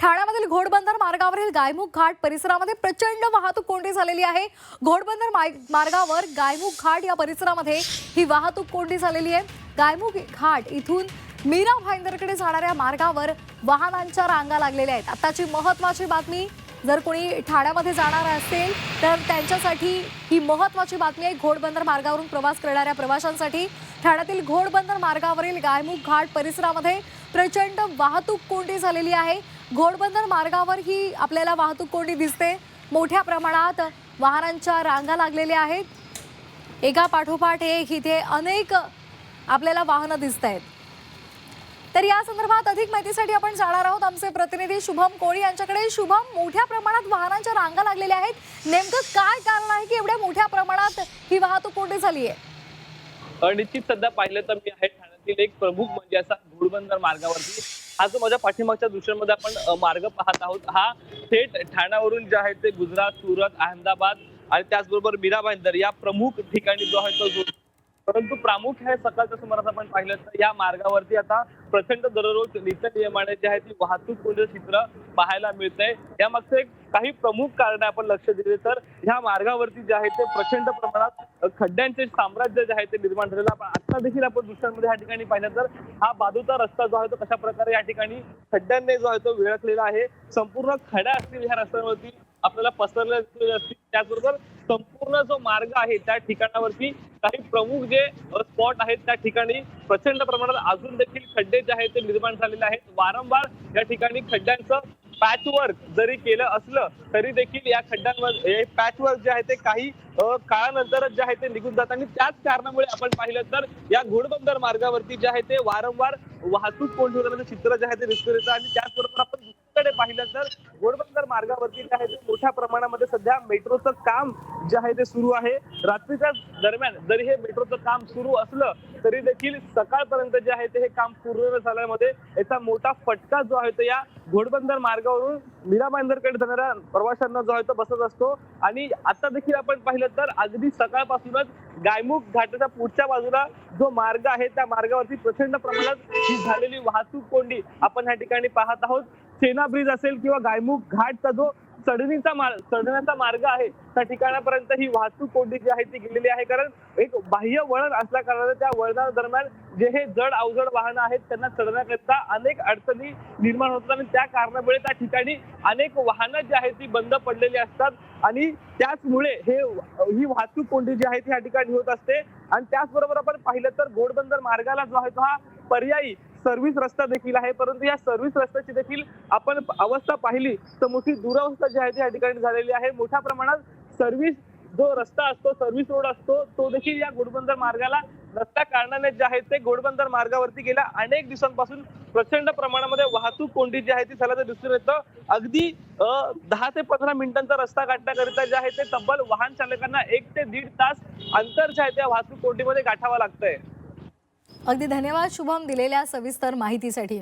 ठाण्यामधील घोडबंदर मार्गावरील गायमुख घाट परिसरामध्ये प्रचंड वाहतूक कोंडी झालेली आहे. घोडबंदर माय- मार्गावर गायमुख घाट या परिसरामध्ये ही वाहतूक कोंडी झालेली आहे. गायमुख घाट इथून मीरा भाईंदरकडे जाणाऱ्या मार्गावर वाहनांच्या रांगा लागलेल्या आहेत. आताची महत्वाची बातमी जर कोणी ठाण्यामध्ये जाणार असेल तर त्यांच्यासाठी ही महत्वाची बातमी आहे घोडबंदर मार्गावरून प्रवास करणाऱ्या प्रवाशांसाठी. ठाण्यातील घोडबंदर मार्गावरील गायमुख घाट परिसरामध्ये प्रचंड वाहतूक कोंडी झालेली आहे. घोडबंदर मार्गावर ही आपल्याला वाहतूक कोंडी दिसते. मोठ्या प्रमाणात वाहनांच्या रांगा लागलेल्या आहेत. एका पाठोपाठ एक इथे अनेक आपल्याला वाहनं दिसत आहेत. तर या संदर्भात अधिक माहितीसाठी आपण जाणार आहोत. आमचे प्रतिनिधी शुभम कोळी यांच्याकडे. शुभम मोठ्या प्रमाणात वाहनांच्या रांगा लागलेल्या आहेत. नेमकं काय कारण आहे की एवढ्या मोठ्या प्रमाणात ही वाहतूक कोंडी झाली आहे? निश्चित सध्या पाहिलं तर मी आहे ठाण्यातील एक प्रमुख म्हणजे असा घोडबंदर मार्गावरती हा जो माझ्या पाठीमागच्या दृश्यांमध्ये आपण मार्ग पाहत आहोत. हा थेट ठाण्यावरून जे आहे ते गुजरात सुरत अहमदाबाद आणि त्याचबरोबर मीरा भाईंदर या प्रमुख ठिकाणी जो आहे तो परंतु प्रामुख्याने सकाळच्या सुमारास आपण पाहिलं तर या मार्गावरती आता प्रचंड दररोज नित्य नियमाने जे आहे ती वाहतूक कोणतं चित्र पाहायला मिळतंय. यामागचं एक काही प्रमुख कारण आपण लक्ष दिले तर ह्या मार्गावरती जे आहे ते प्रचंड प्रमाणात खड्ड्यांचे साम्राज्य जे आहे ते निर्माण झालेलं आपण आता देखील आपण दृश्यांमध्ये या ठिकाणी पाहिलं तर हा बाजूचा रस्ता जो आहे तो कशा प्रकारे या ठिकाणी खड्ड्यांनी जो आहे तो विळखलेला आहे. संपूर्ण खड्या असतील ह्या रस्त्यांवरती आपल्याला पसरलेले असतील त्याचबरोबर संपूर्ण जो मार्ग आहे त्या ठिकाणावरती काही प्रमुख जे स्पॉट आहेत त्या ठिकाणी प्रचंड प्रमाणात अजून देखील खड्डे जे आहेत ते निर्माण झालेले आहेत. वारंवार या ठिकाणी खड्ड्यांचं पॅचवर्क जरी केलं असलं तरी देखील या खड्ड्यांवर हे पॅचवर्क जे आहे ते काही काळानंतरच जे आहे ते निघून जात. आणि त्याच कारणामुळे आपण पाहिलं तर या घोडबंदर मार्गावरती जे आहे ते वारंवार वाहतूक कोंडी चित्र जे आहे ते दिसून येतं आणि त्याचबरोबर आपण दुसरीकडे पाहिलं तर घोडबंदर मार्गावरती जे आहे ते मोठ्या प्रमाणामध्ये सध्या मेट्रोचं काम जे आहे ते सुरू आहे. रात्रीच्या दरम्यान जरी हे मेट्रोचं काम सुरू असलं तरी देखील सकाळपर्यंत जे आहे ते हे काम पूर्ण झाल्यामध्ये याचा मोठा फटका जो आहे तो या घोडबंदर मार्गावरून मीरा भाईंदरकडे जाणाऱ्या प्रवाशांना जो आहे तो बसत असतो. आणि आता देखील आपण पाहिलं तर अगदी सकाळपासूनच गायमुख घाटाच्या पुढच्या बाजूला जो मार्ग आहे त्या मार्गावरती प्रचंड प्रमाणात ही झालेली वाहतूक कोंडी आपण ह्या ठिकाणी पाहत आहोत. सेना ब्रिज असेल किंवा गायमुख घाटचा जो चढणीचा मार्ग चढण्याचा मार्ग आहे त्या ठिकाणापर्यंत ही वाहतूक कोंडी जी आहे ती गेलेली आहे. कारण एक बाह्य वळण असल्या कारणाने त्या वळणादरम्यान जे हे जड अवजड वाहनं आहेत त्यांना चढण्याकरिता अनेक अडचणी निर्माण होतात आणि त्या कारणामुळे त्या ठिकाणी अनेक वाहनं जी आहेत ती बंद पडलेली असतात. आणि त्याचमुळे हे ही वाहतूक कोंडी जी आहे ती या ठिकाणी होत असते. आणि त्याचबरोबर आपण पाहिलं तर घोडबंदर मार्गाला जो आहे तो हा पर्यायी सर्व्हिस रस्ता देखील आहे परंतु या सर्व्हिस रस्त्याची देखील आपण अवस्था पाहिली तर मोठी दुरावस्था जी आहे ती या ठिकाणी झालेली आहे. मोठ्या प्रमाणात सर्व्हिस जो रस्ता असतो सर्व्हिस रोड असतो तो देखील या घोडबंदर मार्गाला रस्ता कारणाने जे आहे ते घोडबंदर मार्गावरती गेल्या अनेक दिवसांपासून प्रचंड प्रमाणामध्ये वाहतूक कोंडी जी आहे ती झाल्याचं दिसून येतं. अगदी दहा ते पंधरा मिनिटांचा रस्ता काढण्याकरिता जे आहे ते तब्बल वाहन चालकांना एक ते दीड तास अंतर जे आहे त्या वाहतूक कोंडीमध्ये गाठावं लागतंय. अगदी धन्यवाद. शुभम दिलेल्या सविस्तर माहितीसाठी.